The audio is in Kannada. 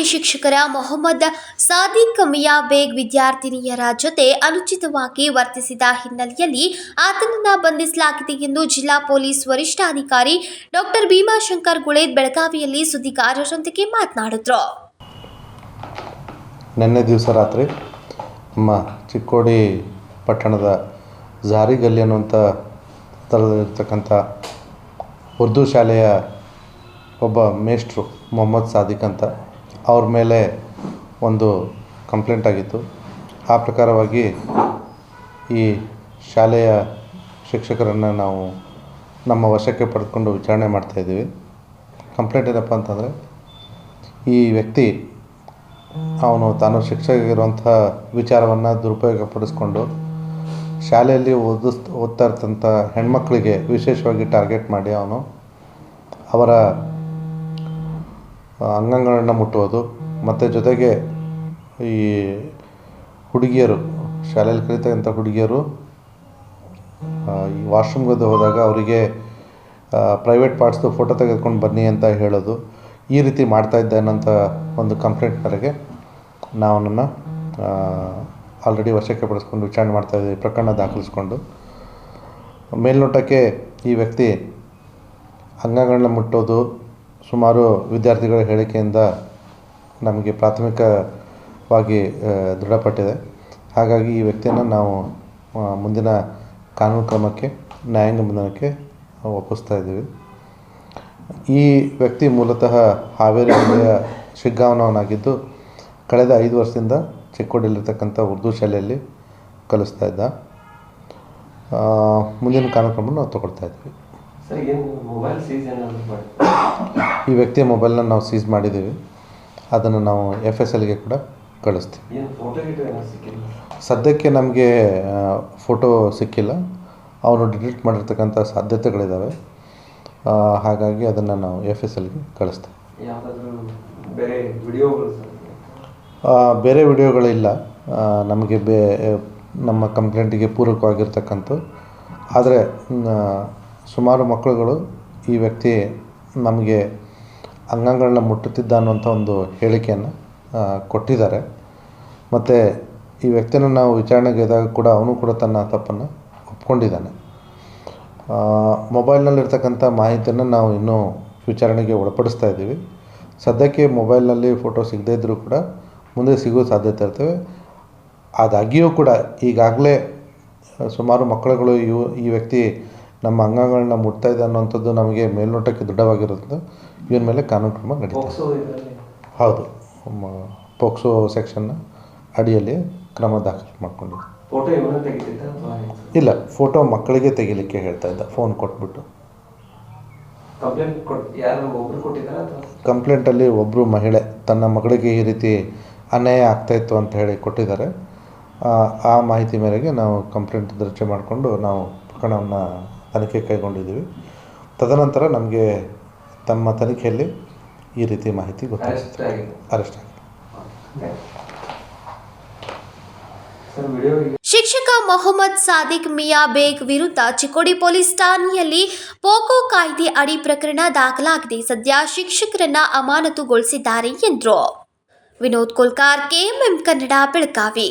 ಶಾಲೆ ಶಿಕ್ಷಕರ ಮೊಹಮ್ಮದ್ ಸಾದಿಕ್ ಮಿಯಾ ಬೇಗ್ ವಿದ್ಯಾರ್ಥಿನಿಯರ ಜೊತೆ ಅನುಚಿತವಾಗಿ ವರ್ತಿಸಿದ ಹಿನ್ನೆಲೆಯಲ್ಲಿ ಆತನನ್ನು ಬಂಧಿಸಲಾಗಿದೆ ಎಂದು ಜಿಲ್ಲಾ ಪೊಲೀಸ್ ವರಿಷ್ಠಾಧಿಕಾರಿ ಡಾಕ್ಟರ್ ಭೀಮಾಶಂಕರ್ ಗುಳೇದ್ ಬೆಳಗಾವಿಯಲ್ಲಿ ಸುದ್ದಿಗಾರರೊಂದಿಗೆ ಮಾತನಾಡಿದ್ರು. ನಿನ್ನೆ ದಿವಸ ರಾತ್ರಿ ನಮ್ಮ ಚಿಕ್ಕೋಡಿ ಪಟ್ಟಣದ ಜಾರಿಗಲ್ಲಿ ಅನ್ನುವಂಥ ಸ್ಥಳದಲ್ಲಿರ್ತಕ್ಕಂಥ ಉರ್ದು ಶಾಲೆಯ ಒಬ್ಬ ಮೇಷ್ಟ್ರು ಮೊಹಮ್ಮದ್ ಸಾದಿಕ್ ಅಂತ ಅವ್ರ ಮೇಲೆ ಒಂದು ಕಂಪ್ಲೇಂಟ್ ಆಗಿತ್ತು. ಆ ಪ್ರಕಾರವಾಗಿ ಈ ಶಾಲೆಯ ಶಿಕ್ಷಕರನ್ನು ನಾವು ನಮ್ಮ ವಶಕ್ಕೆ ಪಡೆದುಕೊಂಡು ವಿಚಾರಣೆ ಮಾಡ್ತಾಯಿದ್ದೀವಿ ಕಂಪ್ಲೇಂಟ್ ಏನಪ್ಪ ಅಂತಂದರೆ, ಈ ವ್ಯಕ್ತಿ ಅವನು ತಾನು ಶಿಕ್ಷಕರಿರುವಂಥ ವಿಚಾರವನ್ನು ದುರುಪಯೋಗಪಡಿಸ್ಕೊಂಡು ಶಾಲೆಯಲ್ಲಿ ಓದಿಸ್ ಓದ್ತಾ ಇರ್ತಂಥ ಹೆಣ್ಮಕ್ಳಿಗೆ ವಿಶೇಷವಾಗಿ ಟಾರ್ಗೆಟ್ ಮಾಡಿ ಅವನು ಅವರ ಅಂಗಾಂಗಗಳನ್ನು ಮುಟ್ಟುವುದು. ಮತ್ತು ಜೊತೆಗೆ ಈ ಹುಡುಗಿಯರು, ಶಾಲೆಯಲ್ಲಿ ಕಲಿತಕ್ಕಂಥ ಹುಡುಗಿಯರು ಈ ವಾಶ್ರೂಮ್ಗೆ ಹೋದಾಗ ಅವರಿಗೆ ಪ್ರೈವೇಟ್ ಪಾರ್ಟ್ಸ್ದು ಫೋಟೋ ತೆಗೆದುಕೊಂಡು ಬನ್ನಿ ಅಂತ ಹೇಳೋದು, ಈ ರೀತಿ ಮಾಡ್ತಾ ಇದ್ದೆ ಅನ್ನೋಂಥ ಒಂದು ಕಂಪ್ಲೇಂಟ್ ಮೇರೆಗೆ ನಾವು ಅವನನ್ನು ಆಲ್ರೆಡಿ ವಶಕ್ಕೆ ಪಡಿಸ್ಕೊಂಡು ವಿಚಾರಣೆ ಮಾಡ್ತಾ ಇದ್ದೀವಿ, ಪ್ರಕರಣ ದಾಖಲಿಸ್ಕೊಂಡು. ಮೇಲ್ನೋಟಕ್ಕೆ ಈ ವ್ಯಕ್ತಿ ಅಂಗಗಳನ್ನ ಮುಟ್ಟೋದು ಸುಮಾರು ವಿದ್ಯಾರ್ಥಿಗಳ ಹೇಳಿಕೆಯಿಂದ ನಮಗೆ ಪ್ರಾಥಮಿಕವಾಗಿ ದೃಢಪಟ್ಟಿದೆ. ಹಾಗಾಗಿ ಈ ವ್ಯಕ್ತಿಯನ್ನು ನಾವು ಮುಂದಿನ ಕಾನೂನು ಕ್ರಮಕ್ಕೆ, ನ್ಯಾಯಾಂಗ ಬಂಧನಕ್ಕೆ ಒಪ್ಪಿಸ್ತಾ ಇದ್ದೀವಿ. ಈ ವ್ಯಕ್ತಿ ಮೂಲತಃ ಹಾವೇರಿ ಜಿಲ್ಲೆಯ ಶಿಗ್ಗಾವನವನಾಗಿದ್ದು, ಕಳೆದ ಐದು ವರ್ಷದಿಂದ ಚಿಕ್ಕೋಡಿಯಲ್ಲಿರ್ತಕ್ಕಂಥ ಉರ್ದು ಶಾಲೆಯಲ್ಲಿ ಕಲಿಸ್ತಾ ಇದ್ದ. ಮುಂದಿನ ಕಾರ್ಯಕ್ರಮವನ್ನು ಕ್ರಮ ನಾವು ತಗೊಳ್ತಾ ಇದ್ದೀವಿ. ಈ ವ್ಯಕ್ತಿಯ ಮೊಬೈಲ್ನ ನಾವು ಸೀಸ್ ಮಾಡಿದ್ದೀವಿ. ಅದನ್ನು ನಾವು ಎಫ್ ಎಸ್ ಎಲ್ಗೆ ಕೂಡ ಕಳಿಸ್ತೀವಿ. ಸದ್ಯಕ್ಕೆ ನಮಗೆ ಫೋಟೋ ಸಿಕ್ಕಿಲ್ಲ. ಅವನು ಡಿಲೀಟ್ ಮಾಡಿರ್ತಕ್ಕಂಥ ಸಾಧ್ಯತೆಗಳಿದ್ದಾವೆ ಹಾಗಾಗಿ ಅದನ್ನು ನಾವು ಎಫ್ ಎಸ್ ಎಲ್ಗೆ ಕಳಿಸ್ತೀವಿ. ಬೇರೆ ವಿಡಿಯೋಗಳಿಲ್ಲ. ನಮಗೆ ಬೇ ನಮ್ಮ ಕಂಪ್ಲೇಂಟಿಗೆ ಪೂರಕವಾಗಿರ್ತಕ್ಕಂಥ ಆದರೆ ಸುಮಾರು ಮಕ್ಕಳುಗಳು ಈ ವ್ಯಕ್ತಿ ನಮಗೆ ಅಂಗಾಂಗಗಳನ್ನ ಮುಟ್ಟುತ್ತಿದ್ದ ಅನ್ನುವಂಥ ಒಂದು ಹೇಳಿಕೆಯನ್ನು ಕೊಟ್ಟಿದ್ದಾರೆ. ಮತ್ತು ಈ ವ್ಯಕ್ತಿನ ನಾವು ವಿಚಾರಣೆಗೆ ಇದ್ದಾಗ ಕೂಡ ಅವನು ಕೂಡ ತನ್ನ ತಪ್ಪನ್ನು ಒಪ್ಕೊಂಡಿದ್ದಾನೆ. ಮೊಬೈಲ್ನಲ್ಲಿರ್ತಕ್ಕಂಥ ಮಾಹಿತಿಯನ್ನು ನಾವು ಇನ್ನೂ ವಿಚಾರಣೆಗೆ ಒಳಪಡಿಸ್ತಾ ಇದ್ದೀವಿ. ಸದ್ಯಕ್ಕೆ ಮೊಬೈಲ್ನಲ್ಲಿ ಫೋಟೋ ಸಿಗದೇ ಇದ್ದರೂ ಕೂಡ ಮುಂದೆ ಸಿಗೋ ಸಾಧ್ಯತೆ ಇರ್ತವೆ. ಆದಾಗ್ಯೂ ಕೂಡ ಈಗಾಗಲೇ ಸುಮಾರು ಮಕ್ಕಳುಗಳು ಇವು, ಈ ವ್ಯಕ್ತಿ ನಮ್ಮ ಅಂಗಗಳನ್ನ ಮುಟ್ತಾ ಇದೆ ಅನ್ನೋಂಥದ್ದು ನಮಗೆ ಮೇಲ್ನೋಟಕ್ಕೆ ದೃಢವಾಗಿರೋದ್ರಿಂದ ಇವನ ಮೇಲೆ ಕಾನೂನು ಕ್ರಮ ನಡೀತದೆ ಹೌದು. ಪೋಕ್ಸೋ ಸೆಕ್ಷನ್ನ ಅಡಿಯಲ್ಲಿ ಕ್ರಮ ದಾಖಲು ಮಾಡ್ಕೊಂಡಿದ್ದೆ ಇಲ್ಲ ಫೋಟೋ ಮಕ್ಕಳಿಗೆ ತೆಗಿಲಿಕ್ಕೆ ಹೇಳ್ತಾ ಇದ್ದ. ಫೋನ್ ಕೊಟ್ಬಿಟ್ಟು. ಕಂಪ್ಲೇಂಟಲ್ಲಿ ಒಬ್ಬರು ಮಹಿಳೆ ತನ್ನ ಮಗಳಿಗೆ ಈ ರೀತಿ ಅನ್ಯಾಯ ಆಗ್ತಾಯಿತ್ತು ಅಂತ ಹೇಳಿ ಕೊಟ್ಟಿದ್ದಾರೆ. ಆ, ಆ ಮಾಹಿತಿ ಮೇರೆಗೆ ನಾವು ಕಂಪ್ಲೇಂಟ್ ದರ್ಜೆ ಮಾಡಿಕೊಂಡು ನಾವು ಪ್ರಕರಣವನ್ನು ತನಿಖೆ ಕೈಗೊಂಡಿದ್ದೀವಿ. ತದನಂತರ ನಮಗೆ ತಮ್ಮ ತನಿಖೆಯಲ್ಲಿ ಈ ರೀತಿ ಮಾಹಿತಿ ಗೊತ್ತಾಗುತ್ತೆ. ಅರೆಸ್ಟ್ ಆಗಿದೆ. ಸರ್ ವಿಡಿಯೋ ಶಿಕ್ಷಕ ಮೊಹಮ್ಮದ್ ಸಾದಿಕ್ ಮಿಯಾ ಬೇಗ್ ವಿರುದ್ಧ ಚಿಕ್ಕೋಡಿ ಪೊಲೀಸ್ ಠಾಣೆಯಲ್ಲಿ ಪೋಕೋ ಕಾಯ್ದೆ ಅಡಿ ಪ್ರಕರಣ ದಾಖಲಾಗಿದೆ. ಸದ್ಯ ಶಿಕ್ಷಕರನ್ನ ಅಮಾನತುಗೊಳಿಸಿದ್ದಾರೆ ಎಂದರು. ವಿನೋದ್ ಕೋಲ್ಕಾರ್ ಕೆಎಂಎಂ ಕನ್ನಡ ಬೆಳಗಾವಿ.